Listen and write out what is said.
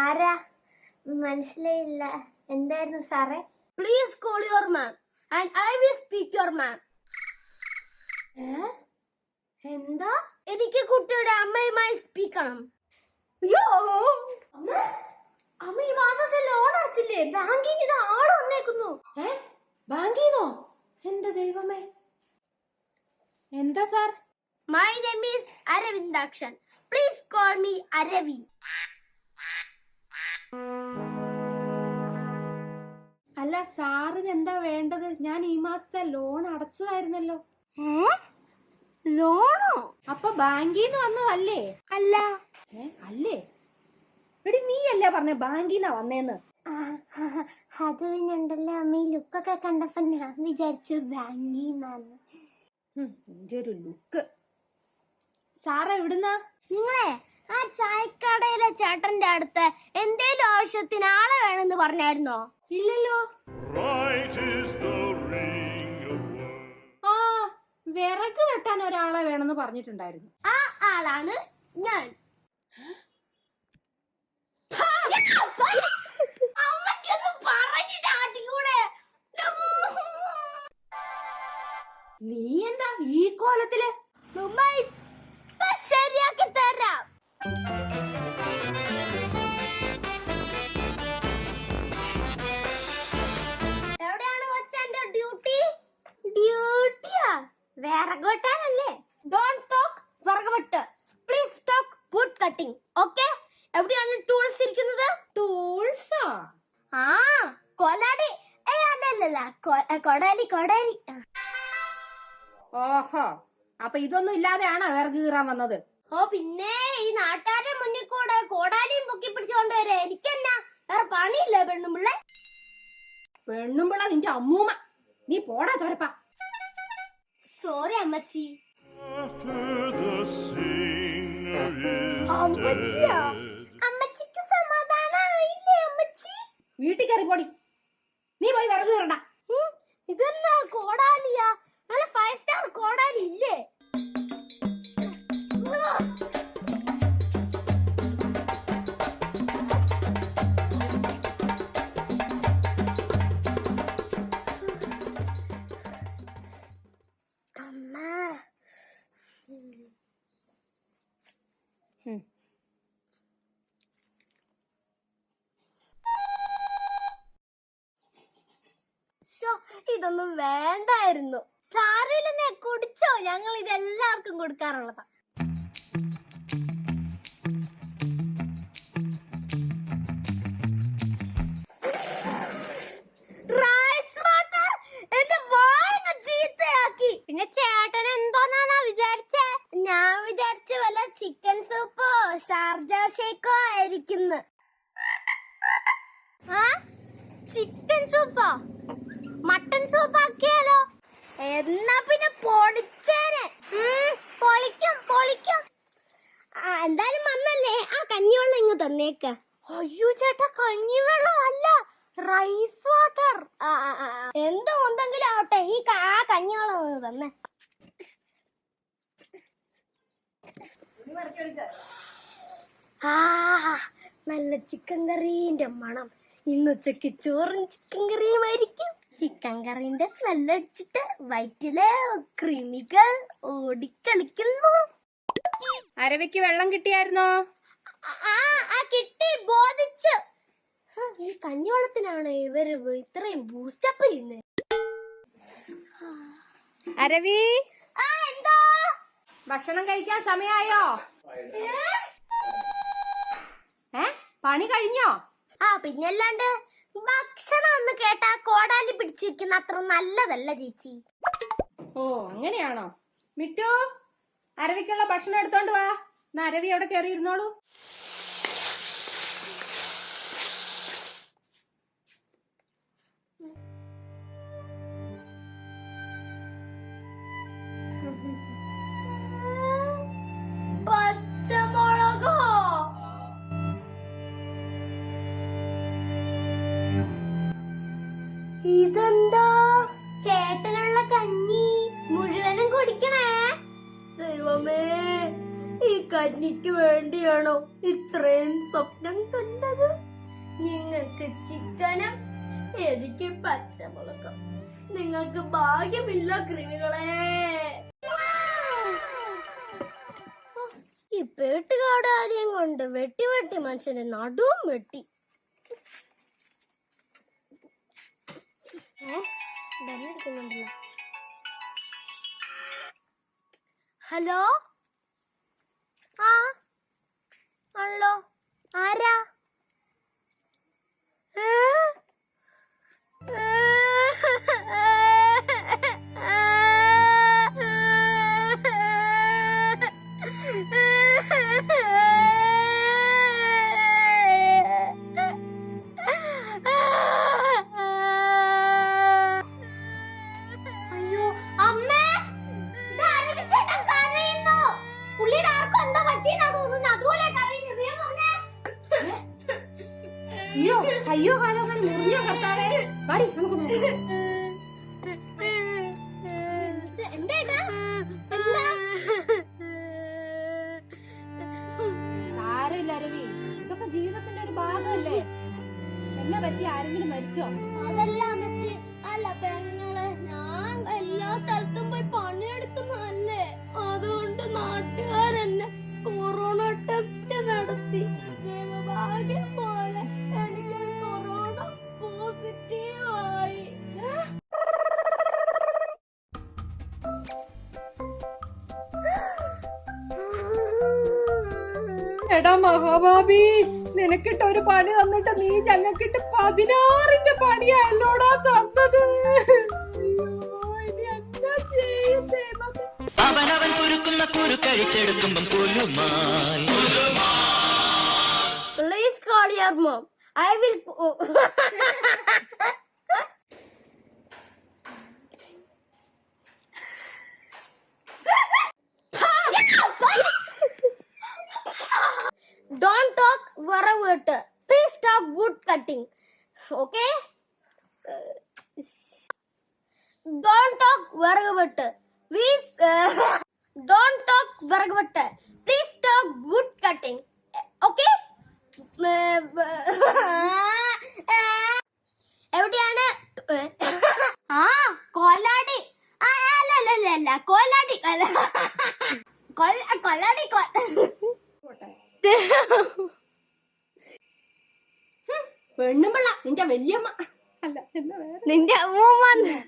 ആരാ? മനസ്സിലായില്ല. എന്തായിരുന്നു സാറേ? Please call your mom and I will speak your mom എന്താ? എനിക്ക് കുട്ടിയുടെ അമ്മയുമായി സ്പീക്കണം അയ്യോ! അമ്മ ഈ മാസത്തെ ലോൺ അടച്ചില്ലേ? ബാങ്കിൽ ഇത് ആൾ വന്നേക്കുന്നു. ഏ? ബാങ്കിന്നോ? എന്റെ ദൈവമേ. എന്താ sir? My name is Aravindakshan please call me Aravi അല്ല സാറിന് എന്താ വേണ്ടത്? ഞാൻ ഈ മാസത്തെ ലോൺ അടച്ചതായിരുന്നല്ലോ. ലോണോ? അപ്പൊ ബാങ്കിൽ നിന്ന് വന്നതല്ലേ? അല്ല. അല്ലേ? എടി നീ അല്ലേ പറഞ്ഞ ബാങ്കിൽ നിന്നാ വന്നേന്ന് അത് പിന്നെ ഉണ്ടല്ലോ അമ്മ ഈ ലുക്കൊക്കെ കണ്ടപ്പോ ഞാൻ വിചാരിച്ചു ബാങ്കിൽ നിന്നാണ് നിന്റെ ഒരു ലുക്ക് സാറ എവിടുന്നാ നിങ്ങളെ ആ ചായക്കടയിലെ ചേട്ടന്റെ അടുത്ത് എന്തേലും ആവശ്യത്തിന് ആളെ വേണമെന്ന് പറഞ്ഞായിരുന്നോ? ഇല്ലല്ലോ. ആ വിറക് വെട്ടാൻ ഒരാളെ വേണമെന്ന് പറഞ്ഞിട്ടുണ്ടായിരുന്നു. ആ ആളാണ് ഞാൻ. നീ എന്താ ഈ കോലത്തിൽ? ശരിയാക്കി തരാം. എവിടെയാണ് കൊച്ചന്റെ ഡ്യൂട്ടി? ഡ്യൂട്ടിയാ? വേറെ കൊട്ടാനല്ലേ don't talk please talk wood cutting okay എവിടെയാണ് ടൂൾസ് ഇരിക്കുന്നത്? ടൂൾസോ ആ? കൊലാടി. ഏ അല്ലല്ല കൊടാലി കൊടാലി. ഓഹോ. അപ്പൊ ഇതൊന്നും ഇല്ലാതെയാണോ വിറക് കീറാൻ വന്നത്? ഓ പിന്നെ ഈ നാട്ടുകാരുടെ മുന്നിൽ കൂടെ കോടാലിയും പൊക്കി പിടിച്ചോണ്ട് വരെ എനിക്കെന്നാ? വേറെ പണിയില്ല പെണ്ണുമ്പിള്ള. പെണ്ണുമ്പിള്ള നിന്റെ അമ്മൂമ്മ. നീ പോടാ തോരപ്പ. സോറി അമ്മച്ചി. അമ്മച്ചിയാ? അമ്മച്ചിക്ക് സമാധാനായില്ലേ അമ്മച്ചി? വീട്ടിൽ കയറി പോടി. നീ പോയി വിറക് കയറണ്ട ഇതെന്നാ കോടാലിയാ? നല്ല ഫൈവ് സ്റ്റാർ കോടാലി ഇല്ലേ? ഇതൊന്നും വേണ്ടായിരുന്നു. സാരമില്ലെന്നേ കുടിച്ചോ? ഞങ്ങൾ ഇത് എല്ലാവർക്കും കൊടുക്കാറുള്ളതാ. ചിക്കൻ സൂപ്പോ? മട്ടൻ സൂപ്പ് ആക്കിയാലോ എന്നാ പിന്നെ പൊളിച്ചേനെ. പൊളിക്കും പൊളിക്കും. എന്തായാലും വന്നല്ലേ? ആ കഞ്ഞിവെള്ളം ഇങ്ങ് തന്നേക്ക. അയ്യോ ചേട്ടാ കഞ്ഞിവെള്ളം അല്ല റൈസ് വാട്ടർ എന്തോ എന്തെങ്കിലും ആവട്ടെ ഈ ആ കഞ്ഞിവെള്ളം ഒന്ന് തന്നെ. ആ നല്ല ചിക്കൻ കറീന്റെ മണം. ഇന്ന് ഉച്ചയ്ക്ക് ചോറും ചിക്കൻ കറിയുമായിരിക്കും ചിക്കൻ കറിന്റെ സ്മെല്ലടിച്ചിട്ട് വയറ്റിലെ കൃമികൾ ഓടിക്കളിക്കുന്നു അരവയ്ക്ക് വെള്ളം കിട്ടിയായിരുന്നോ? കിട്ടി ബോധിച്ചു. ഈ കഞ്ഞിവെള്ളത്തിനാണ് ഇവർ ഇത്രയും ബൂസ്റ്റപ്പ് ചെയ്യുന്നത് അരവി? ഭക്ഷണം കഴിക്കാൻ സമയായോ? ഏ? പണി കഴിഞ്ഞോ? ആ പിന്നല്ലാണ്ട് ഭക്ഷണം എന്ന് കേട്ട കോടാലി പിടിച്ചിരിക്കുന്ന അത്ര നല്ലതല്ല ചേച്ചി. ഓ അങ്ങനെയാണോ? മിട്ടു അരവിക്കുള്ള ഭക്ഷണം എടുത്തോണ്ട് വാ. അരവി അവിടെ കയറി ഇരുന്നോളൂ കഞ്ഞിക്ക് വേണ്ടിയാണോ ഇത്രയും സ്വപ്നം കണ്ടത്? നിങ്ങൾക്ക് ചിക്കനും എനിക്ക് പച്ചമുളകും. നിങ്ങൾക്ക് ഭാഗ്യമില്ല കൃമികളെ. ഈ കൊണ്ട് വെട്ടി വെട്ടി മനുഷ്യന്റെ നടുവും വെട്ടി. ഹലോ? അയ്യോ അയ്യോ കാലോ കാലം മുറിഞ്ഞോ കർത്താവേ. പാടി നമുക്ക് നോക്കാം. സാരമില്ല രവി ഇതൊക്കെ ജീവിതത്തിന്റെ ഒരു ഭാഗമല്ലേ? എന്നെ പറ്റി ആരെങ്കിലും മരിച്ചോ? അതെല്ലാം അമ്മച്ചി അല്ല പെങ്ങളെ എടാ മഹാഭാബി നിനക്കിട്ട് ഒരു പണി തന്നിട്ട് നീ ഞങ്ങൾക്കിട്ട് പതിനാറിന്റെ പണിയല്ലോടാ തന്നത്? അവനവൻ കുരുക്കുന്ന കുരുക്കഴിച്ചെടുക്കുമ്പം പുലുമായി please call your mom. I will. Don't talk don't talk uh, please talk wood cutting. Okay? എവിടെയാണ്? ആ കോലാടി. ആ അല്ല കോലാടി. കൊല്ലാടി പെണ്ണുമ്പിള്ള നിന്റെ വല്യമ്മ. അല്ല നിന്റെ അമ്മൂമ്മ.